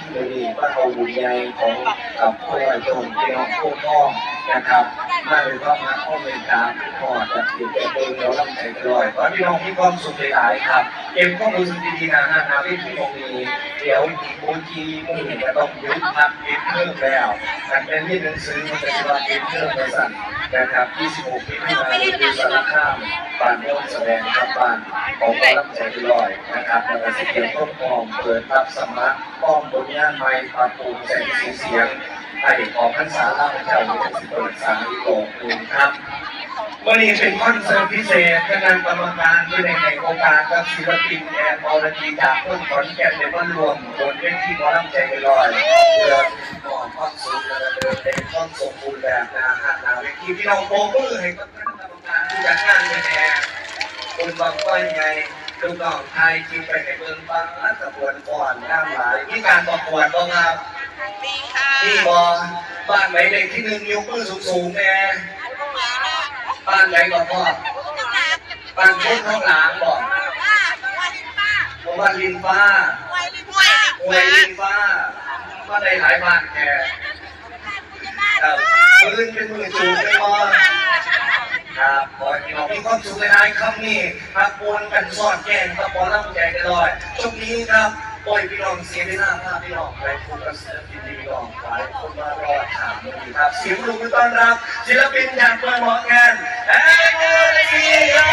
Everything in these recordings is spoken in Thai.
ที่เลยดีว่าเอาบุญใหญ่ของกับพ่อโยมพี่น้องผู้พ่อนะครับไมาเลยก็มาเข้าเวรตามพ่อนจะติดแต่เดินแล้วลำใจลอยขอให้พี่น้องมีความสุขหลายครับ เอ็มก็รู้สึกดีๆนะฮะนาวิธีตรงนี้เดี๋ยวอีกโมจีมุ่งจะต้องยุบพักปิดเครื่องแล้วกันเป็นที่หนังสือมันจะว่าปิดเครื่องไปสั่นะครับ26มิถุนายนที่สารคามบ้านโน้นแสดงครับบ้านของกำลังใจลอยนะครับแล้วก็สิเกียวต้นหอมเปิดรับสมัครป้อมบนย่านไม้ปรับปรุงแสงสีเสียง ให้ของพรรษาล่าพระเจ้าอยู่ที่เปิดสายโลกหนึ่งครับวันนี้เป็นคอนเสิร์ตพิเศษคณะกรรมการด้วยในในโครงการกับศิลปินแอนอรดีจากเพื่อนขอนแก่นในบ้านรวมบนเวทีหมอลำใจลอยเพื่อก่อนความสุขและเดินเป็นความสมบูรณ์แบบนาฮานาเวทีที่เราโบกมือให้กับคณะกรรมการที่จัดงานเป็นแอร์คุณบางก้อยไงลูกน้องไทยที่ไปในเมืองบางรัฐบวนก่อนน้ำหลายมีการประกวดบ้างครับ มีค่ะนี่บอบ้านไหนเด็กที่หนึ่งยกมือสูงๆแน่บ้านไหนก็พ่อบ้านพุทธท้องหลางบอกบ้านลินฟ้าหวยลินฟ้าบ้านใดหลายบ้านแกครับมือเป็นมือจูบเป็นบอครับขอให้พี่น้องมีความสุขในนายคำนี้พักปวนกันสอดแก้งตะปอล่ำใจกันลอยช่วงนี้ครับ ปล่อยพี่น้องเสียงไม่น่าภาพพี่น้องไปพบกับศิลปินดีน้องหลายคนมารอถามดีครับเสียงลุงต้อนรับศิลปินจากเมืองหมอกงานแอนเดอร์ลีครั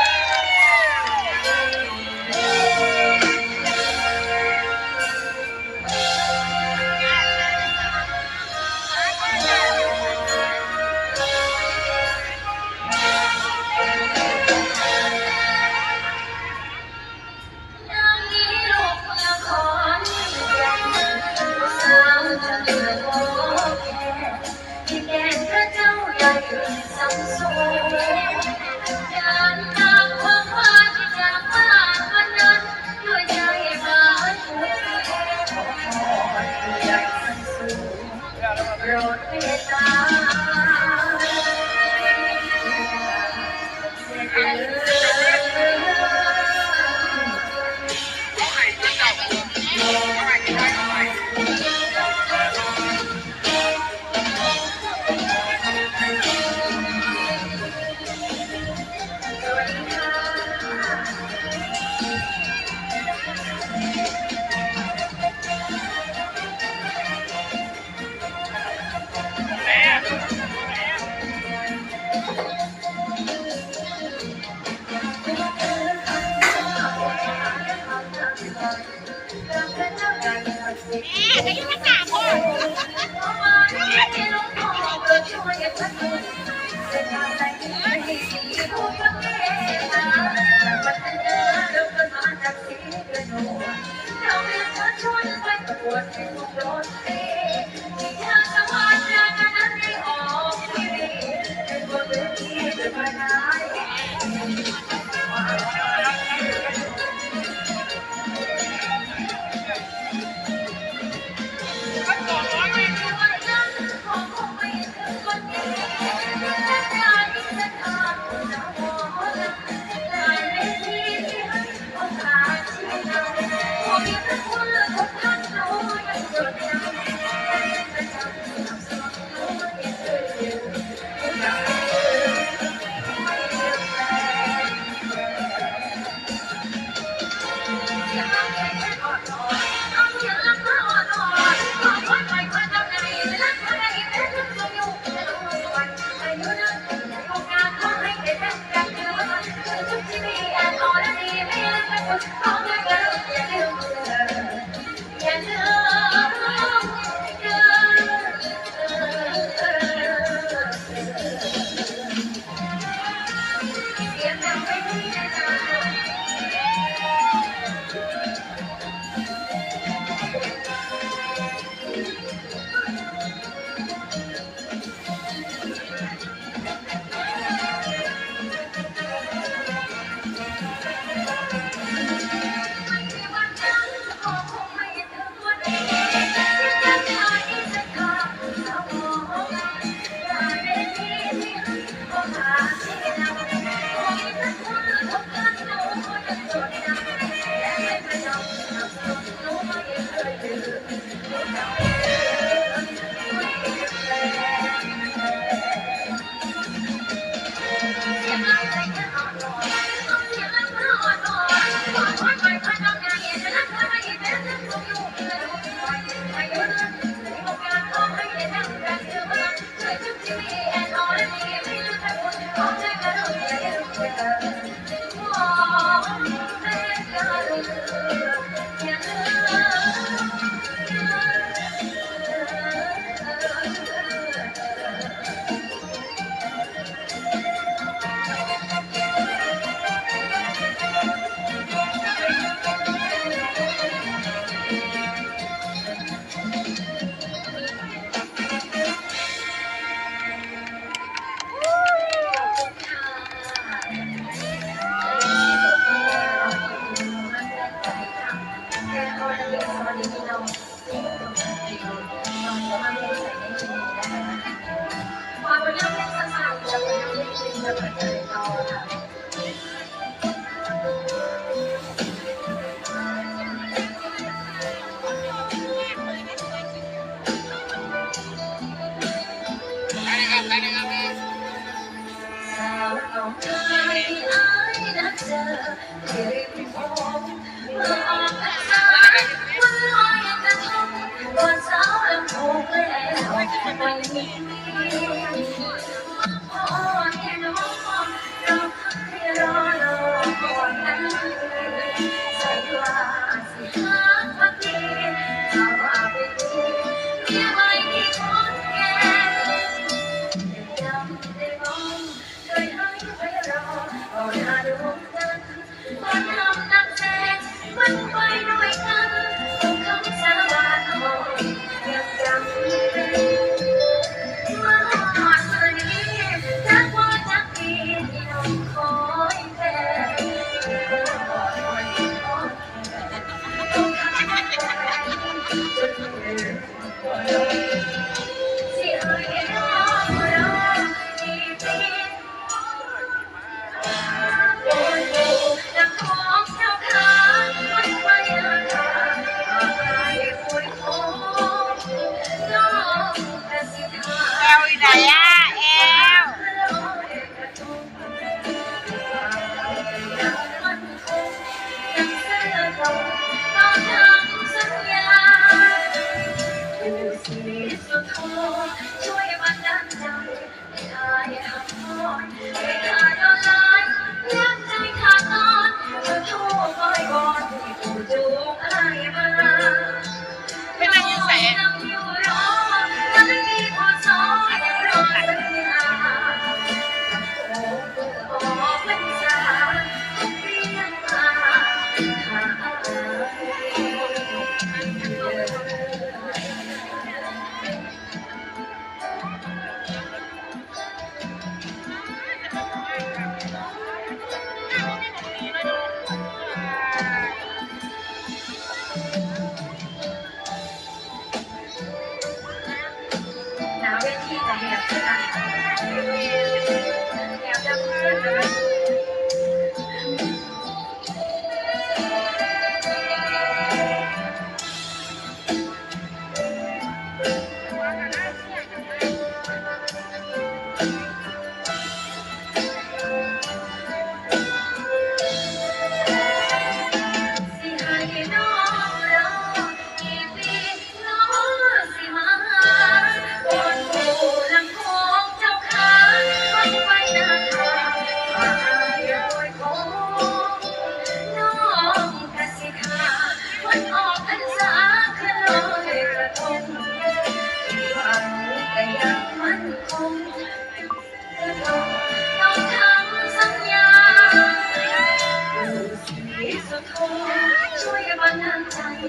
สาวน้อง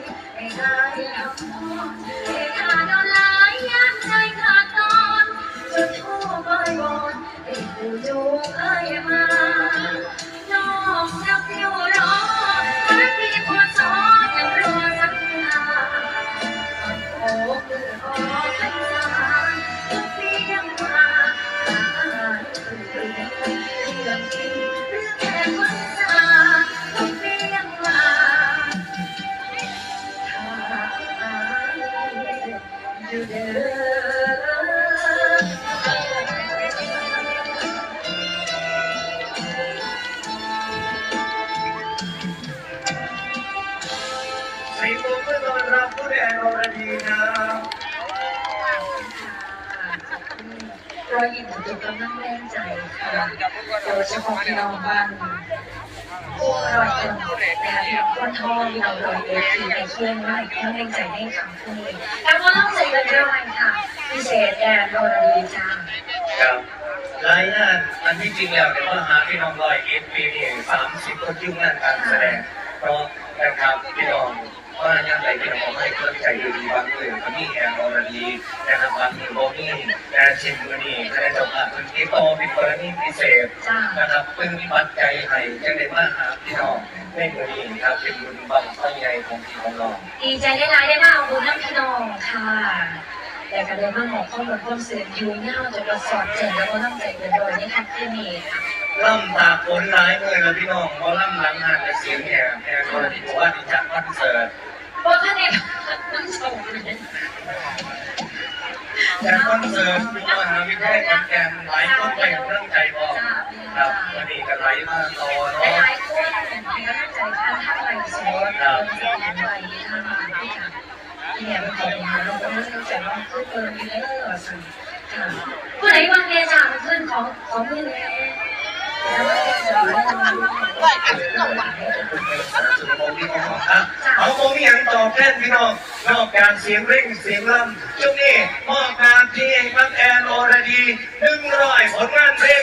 ลใรอยยิ้มของตัวกำลังแรงใจค่ะโดยเฉพาะพี่น้องบ้านผู้รอยยิ้มนะคะพี่องคนทองพี่น้องรอยเอ็ดที่ในเคียงได้กำลังแรงใจในคำพูดนี้แล้วก็ต้องใจกันด้วยค่ะพิเศษแอนโรดีจ้าครับรายงานอันที่จริงแล้วเนี่ยว่าหาพี่น้องรอยเอ็ดปีนี่สามสิบคนยุ่งงานการแสดงเพราะนะครับพี่น้อง ว่ายังไงพี่น้องให้เครื่องใจดีๆบางเลยก็มีแอนอรดีนะครับบางมือโบนี่แอนชิมมือนี่คณะเจ้าภาพพื้นที่โตเป็นกรณีพิเศษจ้านะครับเพิ่งปัจจัยให้จะได้มาหาพี่น้องในมือนี้ครับเป็นบุญบังตั้งใหญ่ของพี่ของน้องดีใจได้หลายได้มากบุญน้ำพี่น้องค่ะแต่ก็เลยมาหมอกข้อมูลข้อมเสื่อมยูเง่าจะประสอดเจนแล้วก็ต้องใจเกินโดยนี่ค่ะที่นี่ค่ะล่ำตากฝนร้ายเลยแล้วพี่น้องเพราะล่ำหลังหานแต่เสียงแหบแหบคนที่บอกว่านี่จัดคอนเสิร์ต เพราะท่านเองต้องชมเลยจัดคอนเสิร์ตมหาวิทยาลัยขอนแก่นหลายคนไปเรื่องใจบอกครับวันนี้ก็ไหลมาต่อหลาเนาะยคนเป็นกำลังใจท่านท่านไหลโซ่เราจะไหลท่านที่ค่ะเนี่ยเป็นของเราเราก็ไม่รู้จักว่าคือเปิดมีอะไรหรอสิค่ะผู้ใดวางเรียนจาขึ้นของของพี่เลย เราเราหวังเอาโมมีอย่างตอบแทนพี่น้องนอกจากเสียงเร่งเสียงล่ำช่วงนี้มอบงารเพลงมันแอนโอรดีหนึ่งร้อยผลงานเพลง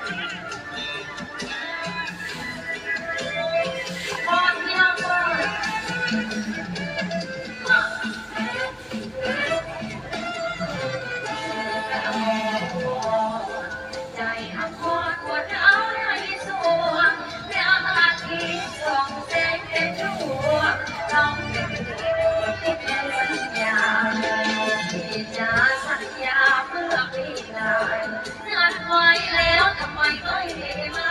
แล้วทำไมไม่มา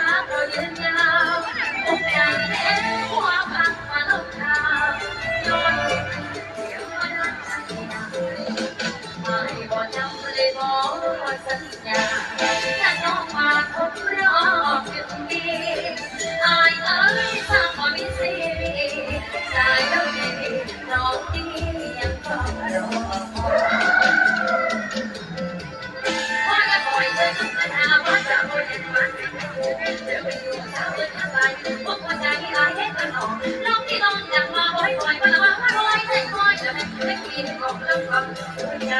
สัญญาถ้าน้องมาคบรอบหนึ่งปีอายเอ้ยสร้างความมิสิสายแล้วดีน้องดียังต้องรอว่าจะปล่อยเธอทุกปัญหาว่าจะปล่อยมันมันจะไปอยู่สาวเดินทางไกลพวกหัวใจอายให้กันหอกลองที่ลองอยากมาบ่อยๆมาละมาบ่อยใจคอยจะไม่ไม่กินของลำพังใจ